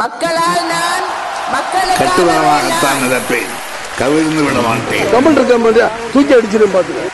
மக்களால் நான் மக்களுக்காக கட்டுவனமாகத்தான் நடப்பேன் கவிழ்ந்து விட மாட்டேன். கமல் இருக்க மாட்டியா தூக்கி அடிச்சிடும் பாத்துக்க.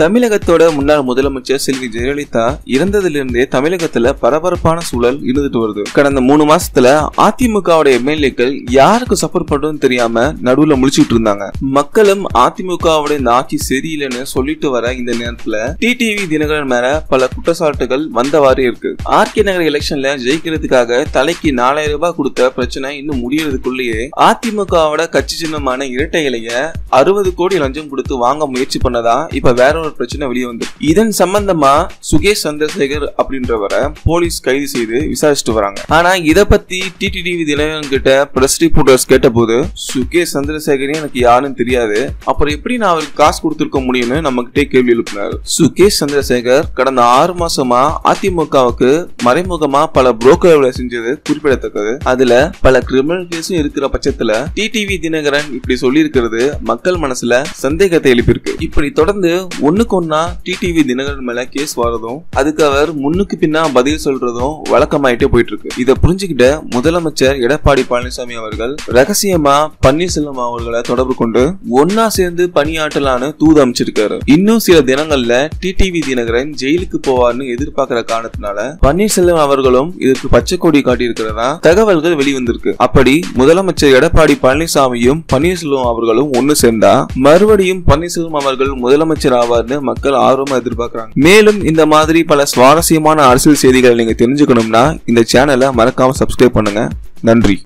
தமிழகத்தோட முன்னாள் முதலமைச்சர் செல்வி ஜெயலலிதா இறந்ததிலிருந்தே தமிழகத்துல பரபரப்பான சூழல் இருந்துட்டு வருது. கடந்த மூணு மாசத்துல அதிமுகவோட எம்எல்ஏக்கள் யாருக்கு சப்போர்ட் பண்றதுன்னு தெரியாம நடுவுல முழிச்சுட்டு இருந்தாங்க. மக்களும் அதிமுகவோட இந்த ஆட்சி சரியில்லைன்னு சொல்லிட்டு வர இந்த நேரத்துல டிடிவி தினகரன் மேல பல குற்றச்சாட்டுகள் வந்தவாறு இருக்கு. ஆர்கே நகர் எலெக்ஷன்ல ஜெயிக்கிறதுக்காக தலைக்கு நாலாயிரம் ரூபாய் கொடுத்த பிரச்சனை இன்னும் முடியறதுக்குள்ளேயே அதிமுகவோட கட்சி சின்னமான இரட்டை இலைய அறுபது கோடி லஞ்சம் கொடுத்து வாங்க முயற்சி பண்ணதா இப்ப வேற ஒரு ஒரு பிரச்சனை வெளியே வந்து. இதன் சம்பந்தமா சுகேஷ் சந்திரசேகர் அப்படின்றவரை போலீஸ் கைது செய்து விசாரிச்சுட்டு வராங்க. ஆனா இத பத்தி டிடிடிவி தினகரன் கிட்ட பிரஸ் ரிப்போர்ட்டர்ஸ் கேட்டபோது சுகேஷ் சந்திரசேகரே எனக்கு யாருன்னு தெரியாது. அப்புறம் எப்படி நான் அவருக்கு காசு கொடுத்துருக்க முடியும்னு நம்ம கிட்டே கேள்வி எழுப்பினார். சுகேஷ் சந்திரசேகர் கடந்த ஆறு மாசமா அதிமுகவுக்கு மறைமுகமா பல புரோக்கர் வேலை செஞ்சது குறிப்பிடத்தக்கது. அதுல பல கிரிமினல் கேஸும் இருக்கிற பட்சத்துல டிடிவி தினகரன் இப்படி சொல்லி இருக்கிறது மக்கள் மனசுல சந்தேகத்தை எழுப்பியிருக்கு. இப்படி தொடர்ந்து ஒன்னு ஒண்ணுக்கு ஒன்னா டிடிவி தினகரன் மேல கேஸ் வரதும் அதுக்கு அவர் முன்னுக்கு பின்னா பதில் சொல்றதும் வழக்கமாயிட்டே போயிட்டு இருக்கு இதை புரிஞ்சுக்கிட்ட முதலமைச்சர் எடப்பாடி பழனிசாமி அவர்கள் ரகசியமா பன்னீர்செல்வம் அவர்களை தொடர்பு கொண்டு ஒன்னா சேர்ந்து பணியாற்றலான்னு தூது அமைச்சிருக்காரு. இன்னும் சில தினங்கள்ல டிடிவி தினகரன் ஜெயிலுக்கு போவார்னு எதிர்பார்க்கிற காரணத்தினால பன்னீர்செல்வம் அவர்களும் இதற்கு பச்சை கொடி காட்டியிருக்கிறதா தகவல்கள் வெளிவந்திருக்கு. அப்படி முதலமைச்சர் எடப்பாடி பழனிசாமியும் பன்னீர்செல்வம் அவர்களும் ஒன்னு சேர்ந்தா மறுபடியும் பன்னீர்செல்வம் அவர்கள் முதலமைச்சர் ஆவார் வந்து மக்கள் ஆர்வமா எதிர்பார்க்கறாங்க. மேலும் இந்த மாதிரி பல சுவாரஸ்யமான அரசியல் செய்திகளை நீங்க தெரிஞ்சுக்கணும்னா இந்த சேனலை மறக்காம சப்ஸ்கிரைப் பண்ணுங்க. நன்றி.